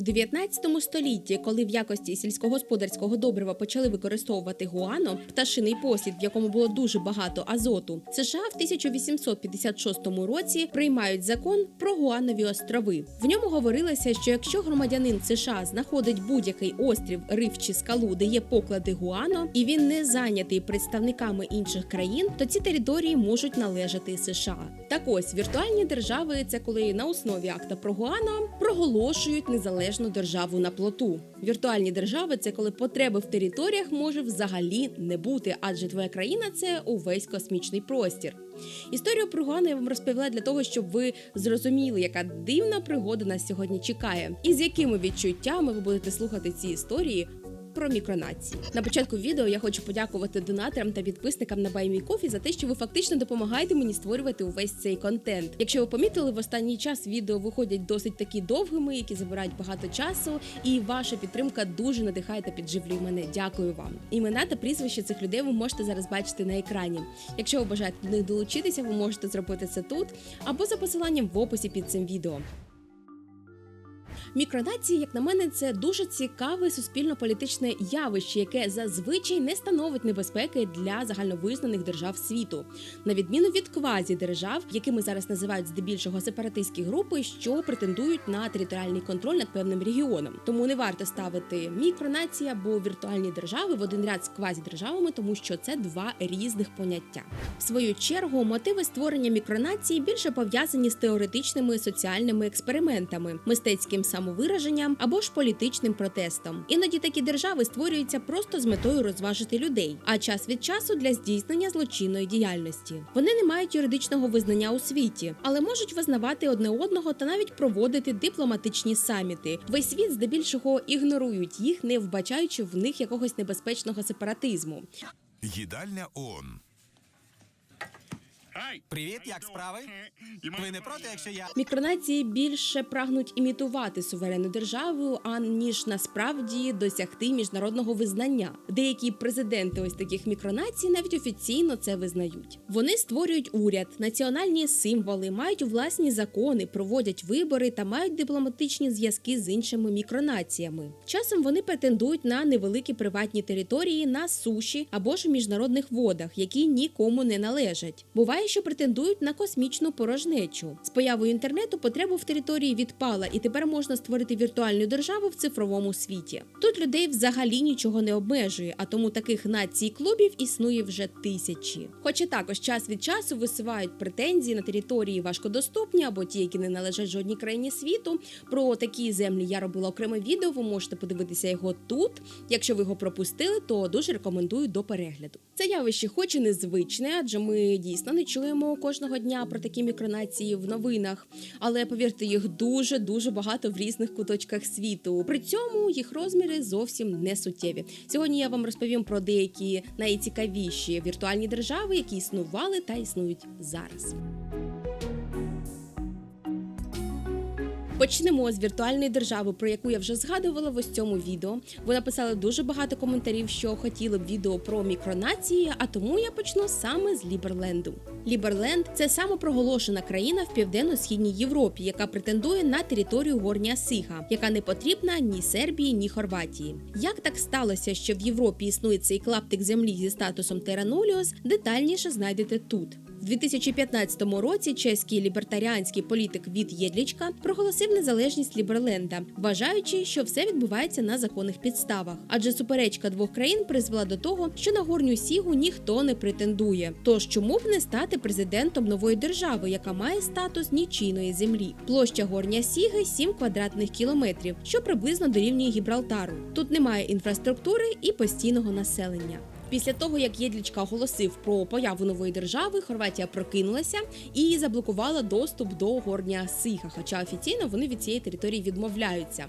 В 19 столітті, коли в якості сільськогосподарського добрива почали використовувати гуано, пташиний послід, в якому було дуже багато азоту, США в 1856 році приймають закон про Гуанові острови. В ньому говорилося, що якщо громадянин США знаходить будь-який острів, риф чи скалу, де є поклади гуано, і він не зайнятий представниками інших країн, то ці території можуть належати США. Так ось віртуальні держави це коли на основі акта про Гуано проголошують незалежну державу на плоту. Віртуальні держави це коли потреби в територіях може взагалі не бути, адже твоя країна це увесь космічний простір. Історію про Гуано я вам розповіла для того, щоб ви зрозуміли, яка дивна пригода нас сьогодні чекає, і з якими відчуттями ви будете слухати ці історії. Про мікронації на початку відео я хочу подякувати донаторам та підписникам на BuyMeCoffee за те, що ви фактично допомагаєте мені створювати увесь цей контент. Якщо ви помітили, в останній час відео виходять досить такі довгими, які забирають багато часу, і ваша підтримка дуже надихає та підживлює мене. Дякую вам. Імена та прізвища цих людей ви можете зараз бачити на екрані. Якщо ви бажаєте до них долучитися, ви можете зробити це тут або за посиланням в описі під цим відео. Мікронації, як на мене, це дуже цікаве суспільно-політичне явище, яке зазвичай не становить небезпеки для загальновизнаних держав світу, на відміну від квазі-держав, якими зараз називають здебільшого сепаратистські групи, що претендують на територіальний контроль над певним регіоном. Тому не варто ставити мікронації або віртуальні держави в один ряд з квазі-державами, тому що це два різних поняття. В свою чергу мотиви створення мікронації більше пов'язані з теоретичними соціальними експериментами, мистецьким самовираженням або ж політичним протестом. Іноді такі держави створюються просто з метою розважити людей, а час від часу для здійснення злочинної діяльності. Вони не мають юридичного визнання у світі, але можуть визнавати одне одного та навіть проводити дипломатичні саміти. Весь світ здебільшого ігнорують їх, не вбачаючи в них якогось небезпечного сепаратизму. Їдальня ООН. Привіт, як справи? Ви не проти, якщо я. Мікронації більше прагнуть імітувати суверенну державу, аніж насправді досягти міжнародного визнання. Деякі президенти ось таких мікронацій навіть офіційно це визнають. Вони створюють уряд, національні символи, мають власні закони, проводять вибори та мають дипломатичні зв'язки з іншими мікронаціями. Часом вони претендують на невеликі приватні території на суші або ж у міжнародних водах, які нікому не належать. Буває, що претендують на космічну порожнечу. З появою інтернету потреба в території відпала, і тепер можна створити віртуальну державу в цифровому світі. Тут людей взагалі нічого не обмежує, а тому таких націй клубів існує вже тисячі. Хоча також час від часу висувають претензії на території важкодоступні або ті, які не належать жодній країні світу. Про такі землі я робила окреме відео. Ви можете подивитися його тут. Якщо ви його пропустили, то дуже рекомендую до перегляду. Це явище, хоч і незвичне, адже ми дійсно не чуємо кожного дня про такі мікронації в новинах. Але повірте, їх дуже дуже багато в різних куточках світу. При цьому їх розміри зовсім не суттєві. Сьогодні я вам розповім про деякі найцікавіші віртуальні держави, які існували та існують зараз. Почнемо з віртуальної держави, про яку я вже згадувала в ось цьому відео. Ви написали дуже багато коментарів, що хотіли б відео про мікронації, а тому я почну саме з Ліберленду. Ліберленд це самопроголошена країна в південно-східній Європі, яка претендує на територію Горня Сиха, яка не потрібна ні Сербії, ні Хорватії. Як так сталося, що в Європі існує цей клаптик землі зі статусом Терануліос, детальніше знайдете тут. В 2015 році чеський лібертаріанський політик від Єдлічка проголосив незалежність Ліберленда, вважаючи, що все відбувається на законних підставах. Адже суперечка двох країн призвела до того, що на горню сігу ніхто не претендує. Тож чому б не стати президентом нової держави, яка має статус нічийної землі? Площа горня сіги 7 квадратних кілометрів, що приблизно дорівнює Гібралтару. Тут немає інфраструктури і постійного населення. Після того, як Єдлічка оголосив про появу нової держави, Хорватія прокинулася і заблокувала доступ до горня Сиха. Хоча офіційно вони від цієї території відмовляються.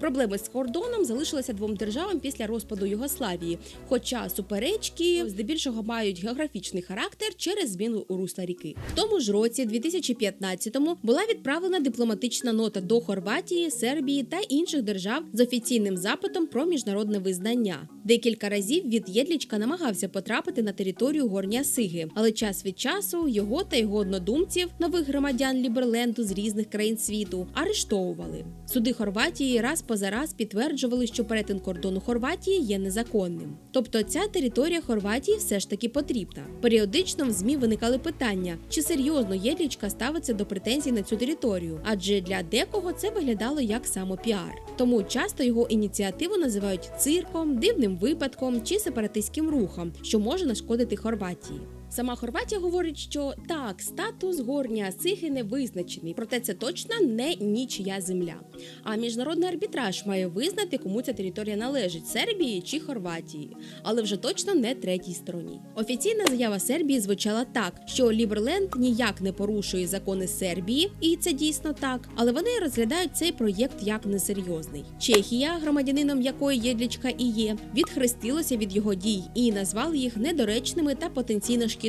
Проблеми з кордоном залишилися двом державам після розпаду Югославії. Хоча суперечки здебільшого мають географічний характер через зміну у русла ріки. В тому ж році, 2015-му, була відправлена дипломатична нота до Хорватії, Сербії та інших держав з офіційним запитом про міжнародне визнання. Декілька разів від Єдлічка намагався потрапити на територію Горнія Сиги, але час від часу його та його однодумців, нових громадян Ліберленду з різних країн світу, арештовували. Суди Хорватії раз поза раз підтверджували, що перетин кордону Хорватії є незаконним. Тобто ця територія Хорватії все ж таки потрібна. Періодично в змі виникали питання, чи серйозно Єдлічка ставиться до претензій на цю територію, адже для декого це виглядало як самопіар. Тому часто його ініціативу називають цирком, дивним випадком чи сепаратистським рухом, що може нашкодити Хорватії. Сама Хорватія говорить, що так, статус горня Сихи не визначений, проте це точно не нічия земля. А міжнародний арбітраж має визнати, кому ця територія належить Сербії чи Хорватії, але вже точно не третій стороні. Офіційна заява Сербії звучала так, що Ліберленд ніяк не порушує закони Сербії, і це дійсно так, але вони розглядають цей проєкт як несерйозний. Чехія, громадянином якої Єдлічка і є, відхрестилася від його дій і назвали їх недоречними та потенційно шкідливими.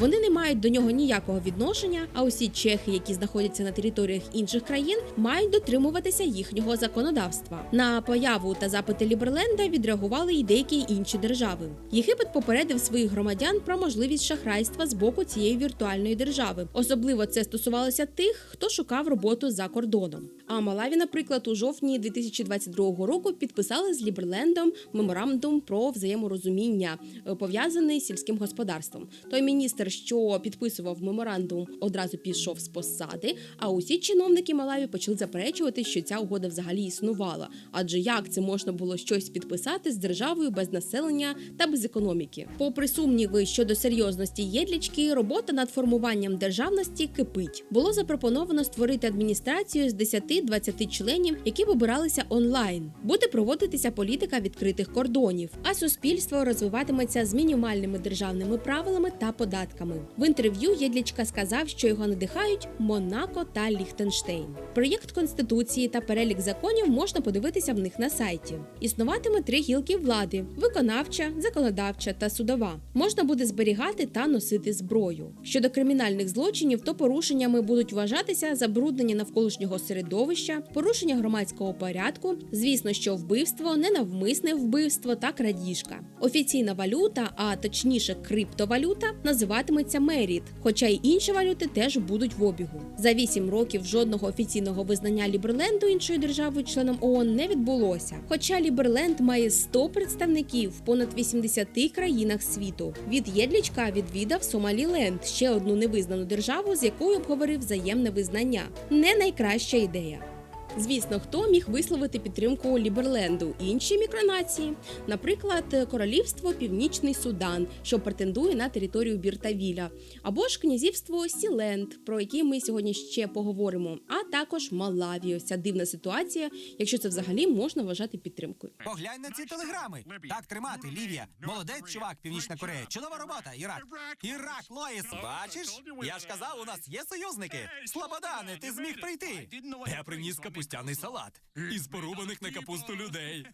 Вони не мають до нього ніякого відношення. А усі чехи, які знаходяться на територіях інших країн, мають дотримуватися їхнього законодавства. На появу та запити Ліберленда відреагували і деякі інші держави. Єгипет попередив своїх громадян про можливість шахрайства з боку цієї віртуальної держави. Особливо це стосувалося тих, хто шукав роботу за кордоном. А Малаві, наприклад, у жовтні 2022 року підписали з Ліберлендом меморандум про взаєморозуміння, е, пов'язаний з сільським господарством. Той міністр, що підписував меморандум, одразу пішов з посади. А усі чиновники Малаві почали заперечувати, що ця угода взагалі існувала. Адже як це можна було щось підписати з державою без населення та без економіки? Попри сумніви щодо серйозності єдлічки, робота над формуванням державності кипить. Було запропоновано створити адміністрацію з 10-20 членів, які вибиралися онлайн. Буде проводитися політика відкритих кордонів, а суспільство розвиватиметься з мінімальними державними правилами та податками. В інтерв'ю Єдлічка сказав, що його надихають Монако та Ліхтенштейн. Проєкт конституції та перелік законів можна подивитися в них на сайті. Існуватиме три гілки влади: виконавча, законодавча та судова. Можна буде зберігати та носити зброю. Щодо кримінальних злочинів, то порушеннями будуть вважатися забруднення навколишнього середовища, порушення громадського порядку, звісно, що вбивство, ненавмисне вбивство та крадіжка. Офіційна валюта, а точніше криптовалюта, називатиметься Меріт, хоча й інші валюти теж будуть в обігу. За вісім років жодного офіційного визнання Ліберленду іншою державою членом ООН не відбулося. Хоча Ліберленд має 100 представників в понад 80 країнах світу. Від Єдлічка відвідав Сомаліленд, ще одну невизнану державу, з якою обговорив взаємне визнання. Не найкраща ідея. Звісно, хто міг висловити підтримку Ліберленду інші мікронації, наприклад, королівство Північний Судан, що претендує на територію Біртавіля, або ж князівство Сіленд, про яке ми сьогодні ще поговоримо, а також Малаві. Ось ця дивна ситуація, якщо це взагалі можна вважати підтримкою. Поглянь на ці телеграми. Так тримати, Лівія. Молодець, чувак, Північна Корея. Чудова робота, Ірак. Ірак, Лоїс, бачиш? Я ж казав, у нас є союзники. Слободане, ти зміг прийти. Я приніс капустяний салат із порубаних на капусту людей.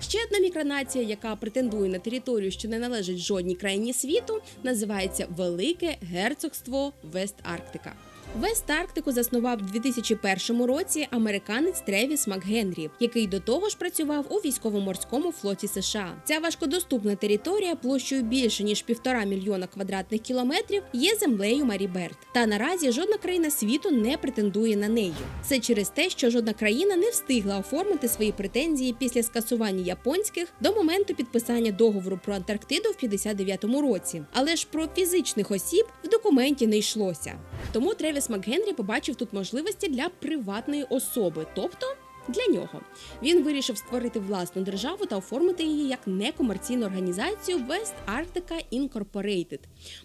Ще одна мікронація, яка претендує на територію, що не належить жодній країні світу, називається Велике Герцогство Вест-Арктика. Вест-Арктику заснував у 2001 році американець Тревіс МакГенрі, який до того ж працював у військово-морському флоті США. Ця важкодоступна територія площею більше ніж півтора мільйона квадратних кілометрів є землею Маріберт. Та наразі жодна країна світу не претендує на неї. Це через те, що жодна країна не встигла оформити свої претензії після скасування японських до моменту підписання договору про Антарктиду в 59-му році. Але ж про фізичних осіб в документі не йшлося. Тому Тревіс МакГенрі побачив тут можливості для приватної особи, тобто для нього. Він вирішив створити власну державу та оформити її як некомерційну організацію West Arctica Incorporated.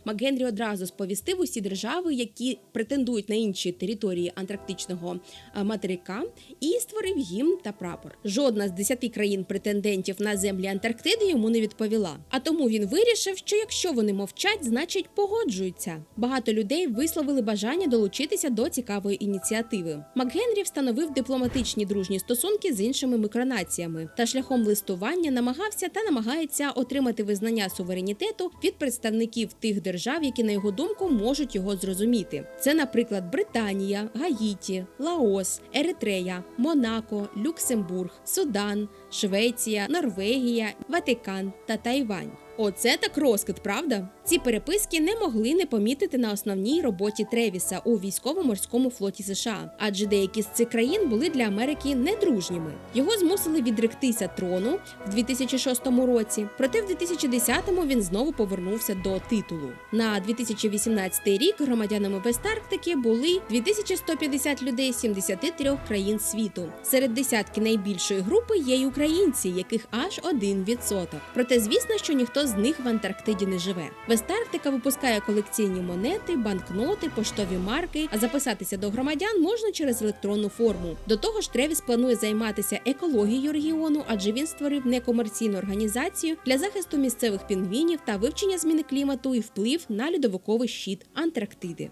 МакГенрі одразу сповістив усі держави, які претендують на інші території антарктичного е, материка, і створив гімн та прапор. Жодна з десяти країн претендентів на землі Антарктиди йому не відповіла. А тому він вирішив, що якщо вони мовчать, значить погоджуються. Багато людей висловили бажання долучитися до цікавої ініціативи. МакГенрі встановив дипломатичні дружні дружні стосунки з іншими мікронаціями та шляхом листування намагався та намагається отримати визнання суверенітету від представників тих держав, які на його думку можуть його зрозуміти. Це, наприклад, Британія, Гаїті, Лаос, Еритрея, Монако, Люксембург, Судан, Швеція, Норвегія, Ватикан та Тайвань. Оце так розкид, правда? Ці переписки не могли не помітити на основній роботі Тревіса у військово-морському флоті США, адже деякі з цих країн були для Америки недружніми. Його змусили відректися трону в 2006 році, проте в 2010-му він знову повернувся до титулу. На 2018 рік громадянами Вест-Арктики були 2150 людей з 73 країн світу. Серед десятки найбільшої групи є й українці, яких аж 1%. Проте, звісно, що ніхто з них в Антарктиді не живе. Вест-Арктика випускає колекційні монети, банкноти, поштові марки. А записатися до громадян можна через електронну форму. До того ж, Тревіс планує займатися екологією регіону, адже він створив некомерційну організацію для захисту місцевих пінгвінів та вивчення зміни клімату і вплив на льодовиковий щит Антарктиди.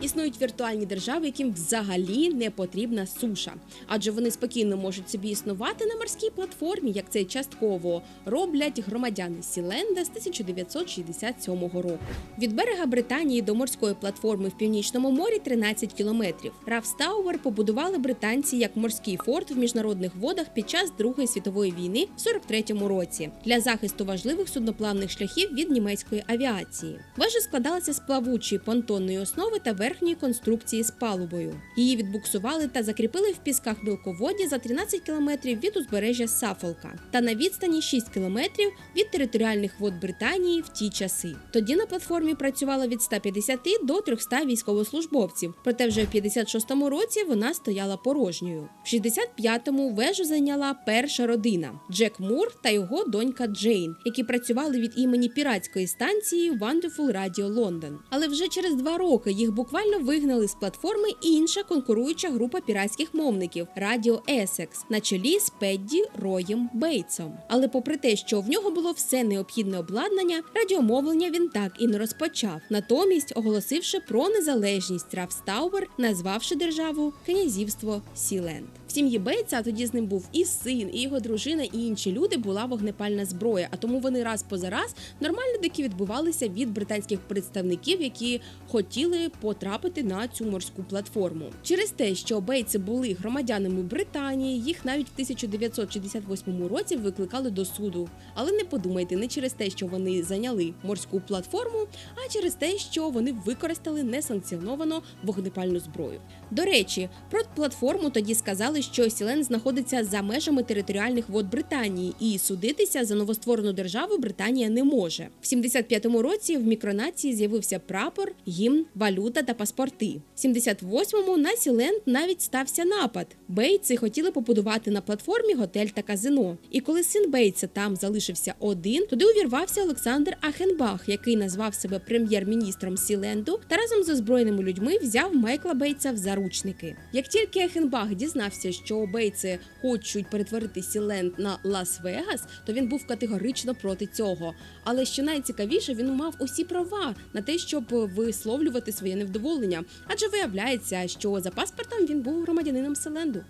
Існують віртуальні держави, яким взагалі не потрібна суша, адже вони спокійно можуть собі існувати на морській платформі, як це частково роблять громадяни Сіленда з 1967 року. Від берега Британії до морської платформи в північному морі 13 кілометрів. Рафстауер побудували британці як морський форт в міжнародних водах під час Другої світової війни в 43-му році для захисту важливих судноплавних шляхів від німецької авіації. Вежа складалася з плавучої понтонної основи та верхньої конструкції з палубою. Її відбуксували та закріпили в пісках мілководді за 13 кілометрів від узбережжя Сафолка та на відстані 6 кілометрів від територіальних вод Британії в ті часи. Тоді на платформі працювало від 150 до 300 військовослужбовців. Проте вже в 56-му році вона стояла порожньою. В 65-му вежу зайняла перша родина Джек Мур та його донька Джейн, які працювали від імені піратської станції Wonderful Radio London. Але вже через два роки їх буквально вигнали з платформи інша конкуруюча група піратських мовників Радіо Есекс на чолі з Педді Роєм Бейтсом. Але попри те, що в нього було все необхідне обладнання, радіомовлення він так і не розпочав, натомість оголосивши про незалежність Рафстауер, назвавши державу князівство Сіленд. В сім'ї Бейтса, а тоді з ним був і син, і його дружина, і інші люди була вогнепальна зброя. А тому вони раз поза раз нормально таки відбувалися від британських представників, які хотіли потрапити на цю морську платформу. Через те, що Бейтси були громадянами Британії, їх навіть в 1968 році викликали до суду. Але не подумайте, не через те, що вони зайняли морську платформу, а через те, що вони використали несанкціоновано вогнепальну зброю. До речі, про платформу тоді сказали, що Сілен знаходиться за межами територіальних вод Британії, і судитися за новостворену державу Британія не може. В 75-му році в мікронації з'явився прапор, гімн, валюта та паспорти. В 78-му на Сіленд навіть стався напад. Бейтси хотіли побудувати на платформі готель та казино. І коли син Бейтса там залишився один, туди увірвався Олександр Ахенбах, який назвав себе прем'єр-міністром Сіленду, та разом з озброєними людьми взяв Майкла Бейтса в заручники. Як тільки Ахенбах дізнався, що обейці хочуть перетворити Сіленд на Лас-Вегас, то він був категорично проти цього. Але що найцікавіше, він мав усі права на те, щоб висловлювати своє невдоволення, адже виявляється, що за паспортом він був громадянином Селенду.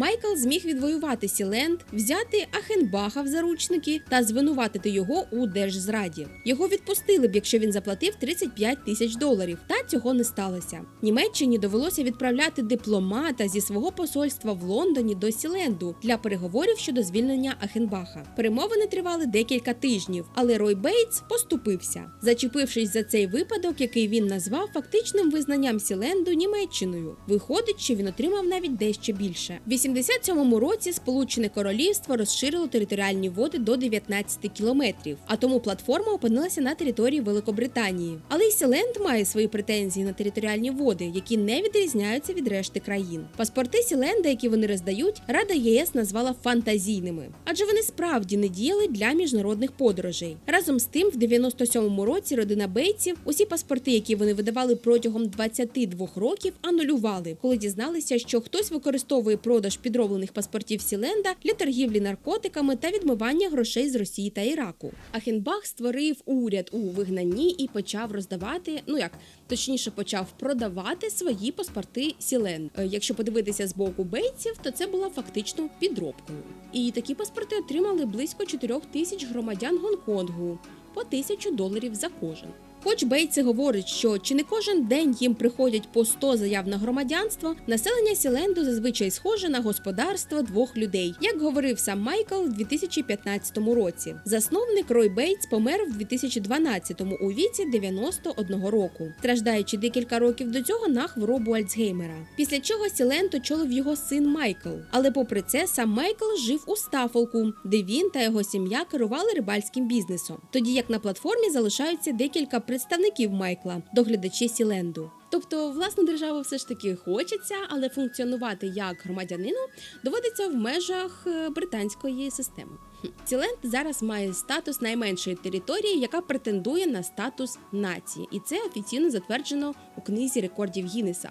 Майкл зміг відвоювати Сіленд, взяти Ахенбаха в заручники та звинуватити його у держзраді. Його відпустили б, якщо він заплатив 35 тисяч доларів. Та цього не сталося. Німеччині довелося відправляти дипломата зі свого посольства в Лондоні до Сіленду для переговорів щодо звільнення Ахенбаха. Перемовини тривали декілька тижнів, але Рой Бейтс поступився, зачепившись за цей випадок, який він назвав фактичним визнанням Сіленду Німеччиною. Виходить, що він отримав навіть дещо більше. В 87-му році Сполучене Королівство розширило територіальні води до 19 кілометрів, а тому платформа опинилася на території Великобританії. Але й Сіленд має свої претензії на територіальні води, які не відрізняються від решти країн. Паспорти Сіленда, які вони роздають, Рада ЄС назвала фантазійними, адже вони справді не діяли для міжнародних подорожей. Разом з тим, в 97-му році родина Бейтсів усі паспорти, які вони видавали протягом 22 років, анулювали, коли дізналися, що хтось використовує продаж продаж підроблених паспортів Сіленда для торгівлі наркотиками та відмивання грошей з Росії та Іраку. Ахенбах створив уряд у вигнанні і почав роздавати, ну як точніше, почав продавати свої паспорти Сіленд. Е, Якщо подивитися з боку бейтсів, то це була фактично підробкою. І такі паспорти отримали близько 4 тисяч громадян Гонконгу по тисячу доларів за кожен. Хоч Бейтси говорить, що чи не кожен день їм приходять по 100 заяв на громадянство, населення Сіленду зазвичай схоже на господарство двох людей, як говорив сам Майкл у 2015 році. Засновник Рой Бейтс помер в 2012-му у віці 91 року, страждаючи декілька років до цього на хворобу Альцгеймера. Після чого Сіленд очолив його син Майкл. Але попри це, сам Майкл жив у Стафолку, де він та його сім'я керували рибальським бізнесом. Тоді як на платформі залишаються декілька представників Майкла, доглядачі Сіленду. Тобто, власну державу все ж таки хочеться, але функціонувати як громадянину доводиться в межах е, британської системи. Хм. Сіленд зараз має статус найменшої території, яка претендує на статус нації, і це офіційно затверджено у книзі рекордів Гіннеса.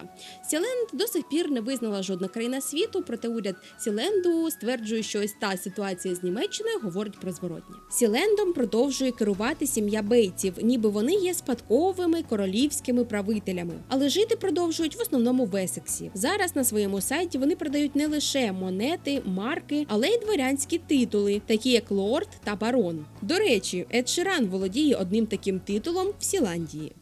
Сіленд до сих пір не визнала жодна країна світу, проте уряд Сіленду стверджує, що ось та ситуація з Німеччиною говорить про зворотнє. Сілендом продовжує керувати сім'я бейтів, ніби вони є спадковими королівськими правителями. Але жити продовжують в основному в Есексі. Зараз на своєму сайті вони продають не лише монети, марки, але й дворянські титули, такі як лорд та барон. До речі, Ед Ширан володіє одним таким титулом в Сіландії.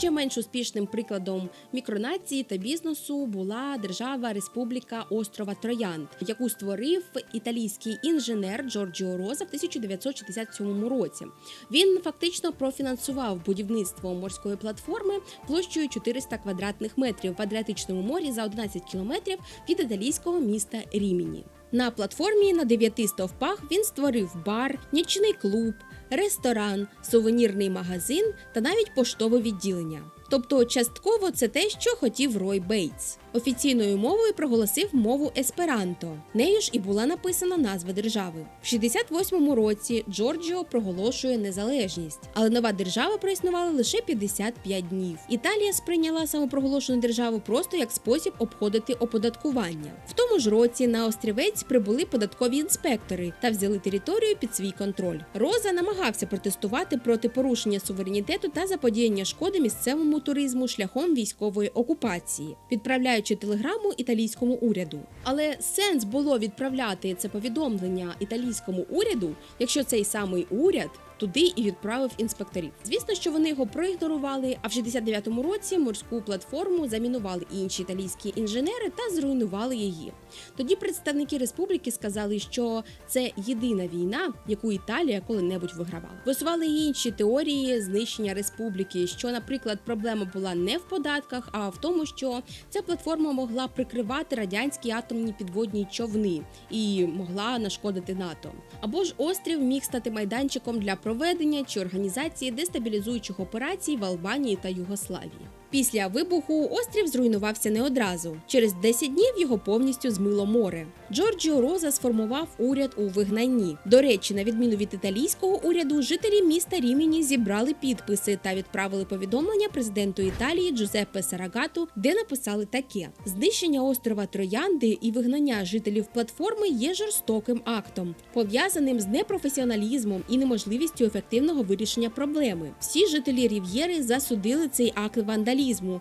Ще менш успішним прикладом мікронації та бізнесу була держава Республіка острова Троянд, яку створив італійський інженер Джорджіо Роза в 1967 році. Він фактично профінансував будівництво морської платформи площею 400 квадратних метрів в Адріатичному морі за 11 кілометрів від італійського міста Ріміні. На платформі на дев'яти стовпах він створив бар, нічний клуб, ресторан, сувенірний магазин та навіть поштове відділення. Тобто, частково це те, що хотів Рой Бейтс. Офіційною мовою проголосив мову есперанто. Нею ж і була написана назва держави. В 68-му році Джорджіо проголошує незалежність, але нова держава проіснувала лише 55 днів. Італія сприйняла самопроголошену державу просто як спосіб обходити оподаткування. В тому ж році на острівець прибули податкові інспектори та взяли територію під свій контроль. Роза намагався протестувати проти порушення суверенітету та заподіяння шкоди місцевому туризму шляхом військової окупації, відправляючи телеграму італійському уряду. Але сенс було відправляти це повідомлення італійському уряду, якщо цей самий уряд. Туди і відправив інспекторів. Звісно, що вони його проігнорували. А в 69-му році морську платформу замінували інші італійські інженери та зруйнували її. Тоді представники республіки сказали, що це єдина війна, яку Італія коли-небудь вигравала. Висували й інші теорії знищення республіки. Що, наприклад, проблема була не в податках, а в тому, що ця платформа могла прикривати радянські атомні підводні човни і могла нашкодити НАТО. Або ж острів міг стати майданчиком для проведення чи організації дестабілізуючих операцій в Албанії та Югославії. Після вибуху острів зруйнувався не одразу. Через 10 днів його повністю змило море. Джорджіо Роза сформував уряд у вигнанні. До речі, на відміну від італійського уряду, жителі міста Ріміні зібрали підписи та відправили повідомлення президенту Італії Джузеппе Сарагату, де написали таке: знищення острова Троянди і вигнання жителів платформи є жорстоким актом, пов'язаним з непрофесіоналізмом і неможливістю ефективного вирішення проблеми. Всі жителі Рів'єри засудили цей акт вандалізму,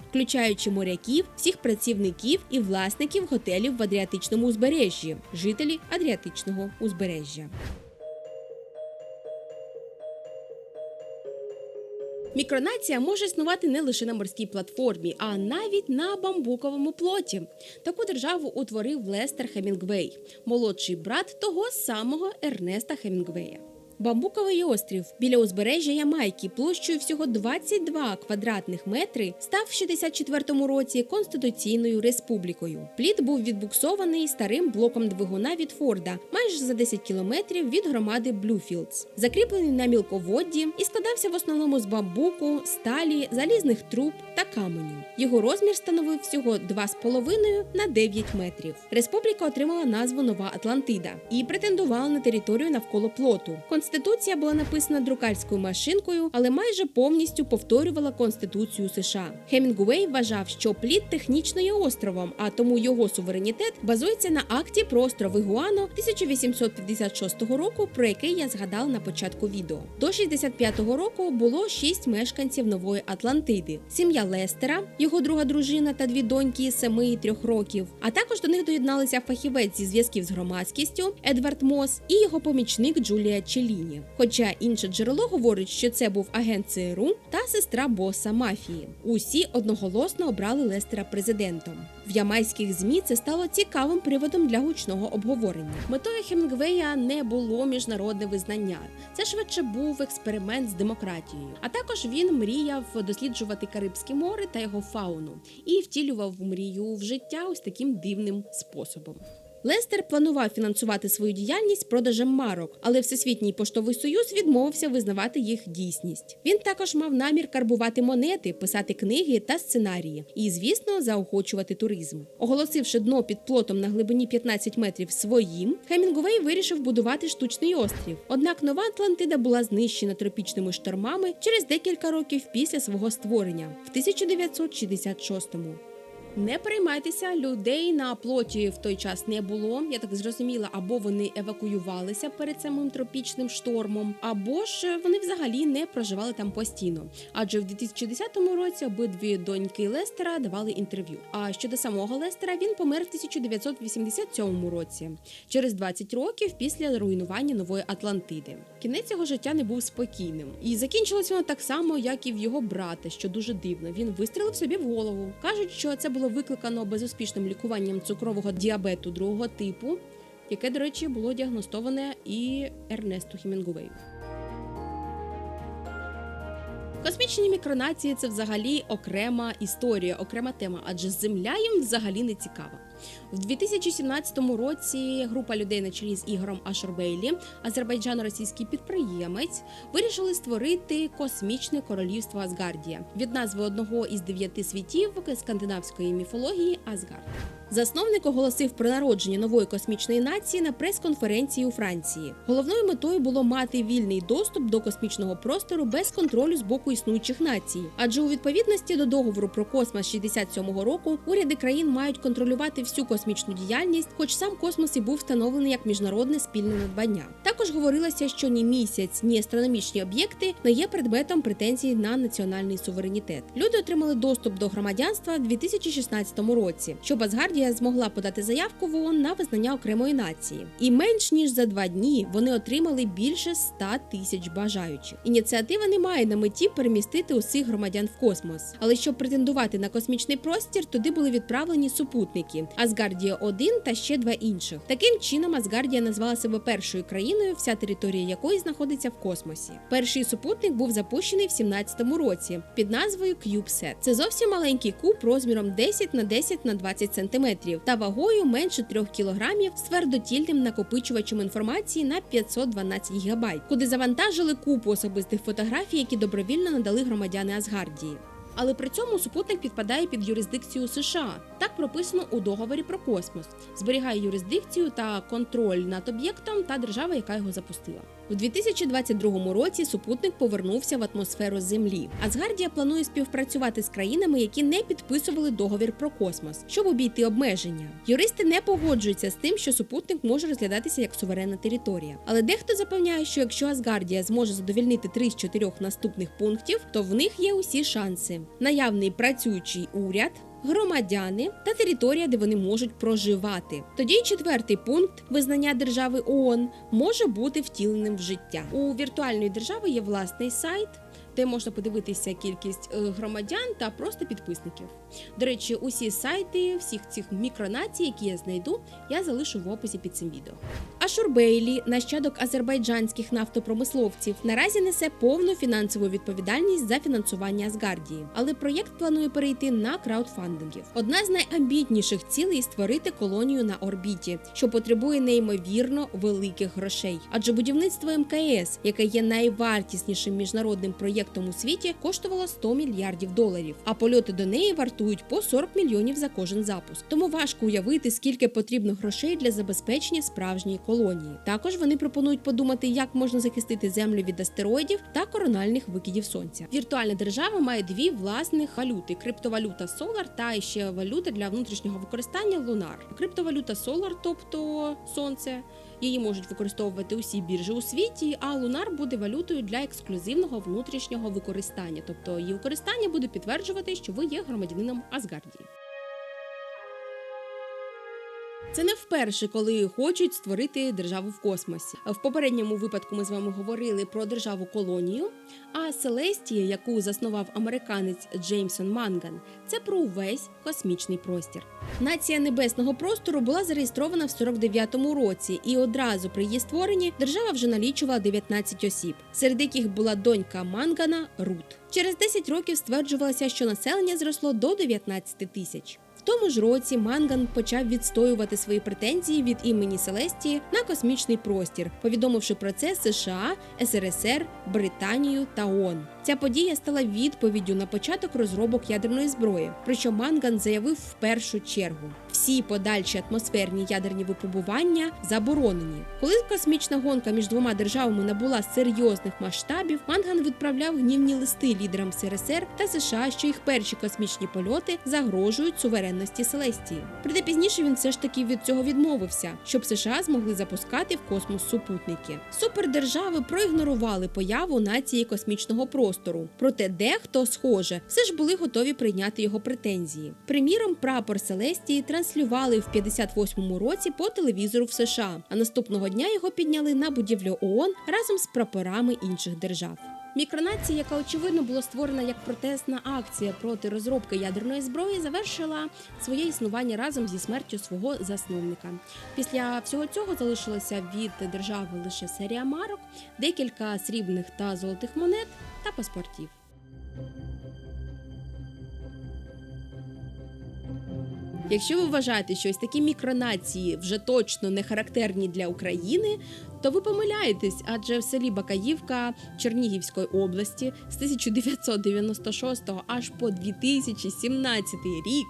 включаючи моряків, всіх працівників і власників готелів в Адріатичному узбережжі, жителі Адріатичного узбережжя. Мікронація може існувати не лише на морській платформі, а навіть на бамбуковому плоті. Таку державу утворив Лестер Хемінгвей, молодший брат того самого Ернеста Хемінгвея. Бамбуковий острів біля узбережжя Ямайки площею всього 22 квадратних метри став в 64-му році конституційною республікою. Плід був відбуксований старим блоком двигуна від Форда майже за 10 кілометрів від громади Блюфілдс, закріплений на мілководді і складався в основному з бамбуку, сталі, залізних труб та каменю. Його розмір становив всього 2,5 на 9 метрів. Республіка отримала назву Нова Атлантида і претендувала на територію навколо плоту. Конституція була написана друкарською машинкою, але майже повністю повторювала Конституцію США. Хемінгуей вважав, що плід технічно є островом, а тому його суверенітет базується на акті про острови Гуано 1856 року, про який я згадала на початку відео. До 65-го року було шість мешканців нової Атлантиди: сім'я Лестера, його друга дружина та дві доньки 7 і 3 років. А також до них доєдналися фахівець зі зв'язків з громадськістю Едвард Мос і його помічник Джулія Челіні. Хоча інше джерело говорить, що це був агент ЦРУ та сестра боса мафії. Усі одноголосно обрали Лестера президентом. В ямайських змі це стало цікавим приводом для гучного обговорення. Метою Хемінгвея не було міжнародне визнання. Це швидше був експеримент з демократією. А також він мріяв досліджувати Карибське море та його фауну і втілював мрію в життя ось таким дивним способом. Лестер планував фінансувати свою діяльність продажем марок, але Всесвітній поштовий союз відмовився визнавати їх дійсність. Він також мав намір карбувати монети, писати книги та сценарії і, звісно, заохочувати туризм. Оголосивши дно під плотом на глибині 15 метрів своїм, Хемінгуей вирішив будувати штучний острів. Однак нова Атлантида була знищена тропічними штормами через декілька років після свого створення в 1966-му. Не переймайтеся, людей на плоті в той час не було. Я так зрозуміла, або вони евакуювалися перед самим тропічним штормом, або ж вони взагалі не проживали там постійно. Адже в 2010 році обидві доньки Лестера давали інтерв'ю. А щодо самого Лестера, він помер в 1987 році, через 20 років після руйнування нової Атлантиди. Кінець його життя не був спокійним, і закінчилось воно так само, як і в його брата, що дуже дивно. Він вистрелив собі в голову. кажуть, що це було викликано безуспішним лікуванням цукрового діабету другого типу, яке, до речі, було діагностоване і Ернесту Хемінгуею. Космічні мікронації це взагалі окрема історія, окрема тема, адже земля їм взагалі не цікава. В 2017 році група людей на чолі з Ігорем Ашорбейлі, азербайджано-російський підприємець, вирішили створити космічне королівство Асгардія від назви одного із дев'яти світів скандинавської міфології Асгард. Засновник оголосив про народження нової космічної нації на прес-конференції у Франції. Головною метою було мати вільний доступ до космічного простору без контролю з боку існуючих націй. Адже у відповідності до договору про космос 67-го року уряди країн мають контролювати всю космічну діяльність, хоч сам космос і був встановлений як міжнародне спільне надбання. Також говорилося, що ні місяць, ні астрономічні об'єкти не є предметом претензій на національний суверенітет. Люди отримали доступ до громадянства в 2016 році, щоб Асгардія змогла подати заявку в ООН на визнання окремої нації. І менш ніж за два дні вони отримали більше 100 тисяч бажаючих. Ініціатива не має на меті перемістити усіх громадян в космос, але щоб претендувати на космічний простір, туди були відправлені супутники Асгардія 1 та ще два інших. Таким чином, Асгардія назвала себе першою країною, вся територія якої знаходиться в космосі. Перший супутник був запущений в 17-му році під назвою CubeSat. Це зовсім маленький куб розміром 10 на 10 на 20 см та вагою менше 3 кг з твердотільним накопичувачем інформації на 512 ГБ, куди завантажили купу особистих фотографій, які добровільно надали громадяни Асгардії. Але при цьому супутник підпадає під юрисдикцію США. Так прописано у договорі про космос, зберігає юрисдикцію та контроль над об'єктом та держава, яка його запустила. У 2022 році супутник повернувся в атмосферу Землі. Асгардія планує співпрацювати з країнами, які не підписували договір про космос, щоб обійти обмеження. Юристи не погоджуються з тим, що супутник може розглядатися як суверенна територія. Але дехто запевняє, що якщо Асгардія зможе задовільнити три з чотирьох наступних пунктів, то в них є усі шанси: наявний працюючий уряд. Громадяни та територія, де вони можуть проживати. Тоді четвертий пункт визнання держави ООН може бути втіленим в життя. У віртуальної держави є власний сайт, де можна подивитися кількість е, громадян та просто підписників. До речі, усі сайти всіх цих мікронацій, які я знайду, я залишу в описі під цим відео. Ашур Бейлі, нащадок азербайджанських нафтопромисловців, наразі несе повну фінансову відповідальність за фінансування Асгардії, але проєкт планує перейти на краудфандингів. Одна з найамбітніших цілей створити колонію на орбіті, що потребує неймовірно великих грошей. Адже будівництво МКС, яке є найвартіснішим міжнародним проєктом об'єктом у світі коштувала 100 мільярдів доларів, а польоти до неї вартують по 40 мільйонів за кожен запуск. Тому важко уявити, скільки потрібно грошей для забезпечення справжньої колонії. Також вони пропонують подумати, як можна захистити землю від астероїдів та корональних викидів сонця. Віртуальна держава має дві власних валюти: криптовалюта Solar та ще валюта для внутрішнього використання Lunar. Криптовалюта Solar, тобто сонце. Її можуть використовувати усі біржі у світі, а лунар буде валютою для ексклюзивного внутрішнього використання, тобто її використання буде підтверджувати, що ви є громадянином Асгардії. Це не вперше, коли хочуть створити державу в космосі. В попередньому випадку ми з вами говорили про державу колонію. А Селестія, яку заснував американець Джеймсон Манган, це про увесь космічний простір. Нація небесного простору була зареєстрована в 49-му році, і одразу при її створенні держава вже налічувала 19 осіб, серед яких була донька Мангана Рут. Через 10 років стверджувалося, що населення зросло до 19 тисяч. Тому ж році Манган почав відстоювати свої претензії від імені Селестії на космічний простір, повідомивши про це США, СРСР, Британію та ООН. Ця подія стала відповіддю на початок розробок ядерної зброї, про що Манган заявив в першу чергу: всі подальші атмосферні ядерні випробування заборонені. Коли космічна гонка між двома державами набула серйозних масштабів, Манган відправляв гнівні листи лідерам СРСР та США, що їх перші космічні польоти загрожують суверенності Селестії. Проте пізніше він все ж таки від цього відмовився, щоб США змогли запускати в космос супутники. Супердержави проігнорували появу нації космічного простору. Проте дехто, схоже, все ж були готові прийняти його претензії. Приміром, прапор Селестії транслювали в 58-му році по телевізору в США, а наступного дня його підняли на будівлю ООН разом з прапорами інших держав. Мікронація, яка очевидно була створена як протестна акція проти розробки ядерної зброї, завершила своє існування разом зі смертю свого засновника. Після всього цього залишилося від держави лише серія марок, декілька срібних та золотих монет та паспортів. Якщо ви вважаєте, що ось такі мікронації вже точно не характерні для України, то ви помиляєтесь, адже в селі Бакаївка Чернігівської області з 1996 аж по 2017 рік,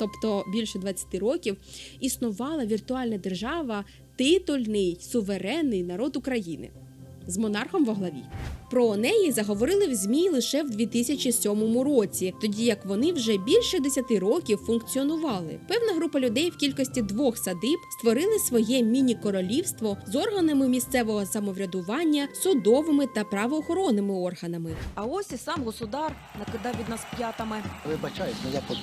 тобто більше 20 років, існувала віртуальна держава титульний суверенний народ України з монархом во главі. Про неї заговорили в ЗМІ лише в 2007 році, тоді як вони вже більше 10 років функціонували. Певна група людей в кількості двох садиб створили своє міні-королівство з органами місцевого самоврядування, судовими та правоохоронними органами. А ось і сам государ накидав від нас п'ятами. Вибачаюсь, ну я побіг.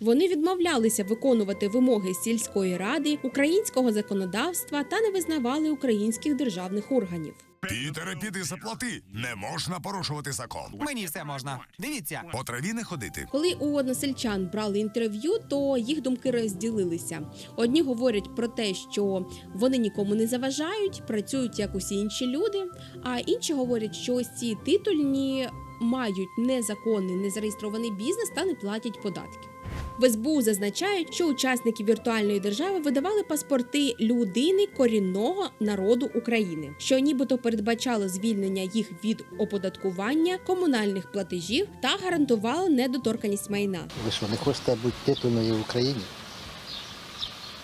Вони відмовлялися виконувати вимоги сільської ради, українського законодавства та не визнавали українських державних органів. Пітере, піди заплати. Не можна порушувати закон. Мені все можна. Дивіться. По траві не ходити. Коли у односельчан брали інтерв'ю, то їх думки розділилися. Одні говорять про те, що вони нікому не заважають, працюють як усі інші люди. А інші говорять, що ось ці титульні мають незаконний незареєстрований бізнес та не платять податки. В СБУ зазначають, що учасники віртуальної держави видавали паспорти людини корінного народу України, що нібито передбачало звільнення їх від оподаткування комунальних платежів та гарантувало недоторканість майна. Ви що, не хочете бути титульною в Україні?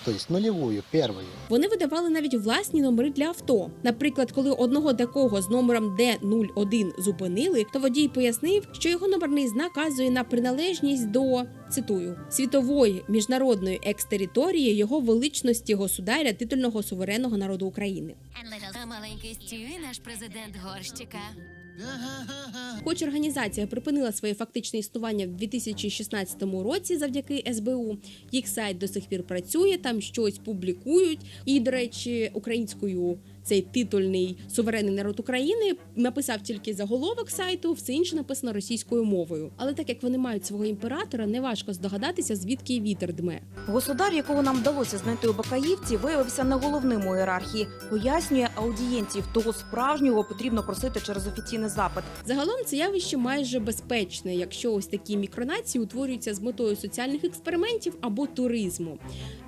Тобто нульовою, першою. Вони видавали навіть власні номери для авто. Наприклад, коли одного такого з номером Д01 зупинили, то водій пояснив, що його номерний знак вказує на приналежність до цитую світової міжнародної екс-території його величності государя титульного суверенного народу України. А маленький Стюї наш президент горщика. Хоч організація припинила своє фактичне існування в 2016 році завдяки СБУ, їх сайт до сих пір працює, там щось публікують. І, до речі, українською цей титульний суверенний народ України написав тільки заголовок сайту, все інше написано російською мовою. Але так як вони мають свого імператора, неважко здогадатися, звідки вітер дме. Государ, якого нам вдалося знайти у Бакаївці, виявився не головним у ієрархії. Пояснює аудієнтів того справжнього потрібно просити через офіційний запит. Загалом це явище майже безпечне, якщо ось такі мікронації утворюються з метою соціальних експериментів або туризму.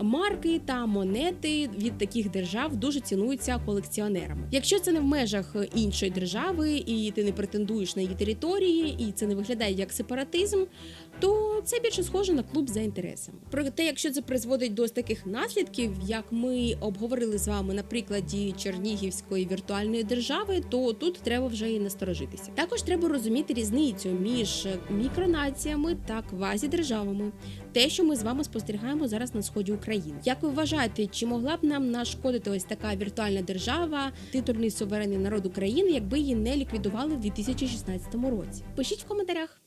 Марки та монети від таких держав дуже цінуються колекціонерами акціонерами. Якщо це не в межах іншої держави, і ти не претендуєш на її території, і це не виглядає як сепаратизм, то це більше схоже на клуб за інтересами. Проте, якщо це призводить до таких наслідків, як ми обговорили з вами на прикладі Чернігівської віртуальної держави, то тут треба вже і насторожитися. Також треба розуміти різницю між мікронаціями та квазідержавами. Те, що ми з вами спостерігаємо зараз на сході України. Як ви вважаєте, чи могла б нам нашкодити ось така віртуальна держава, титульний суверенний народ України, якби її не ліквідували в 2016 році? Пишіть в коментарях.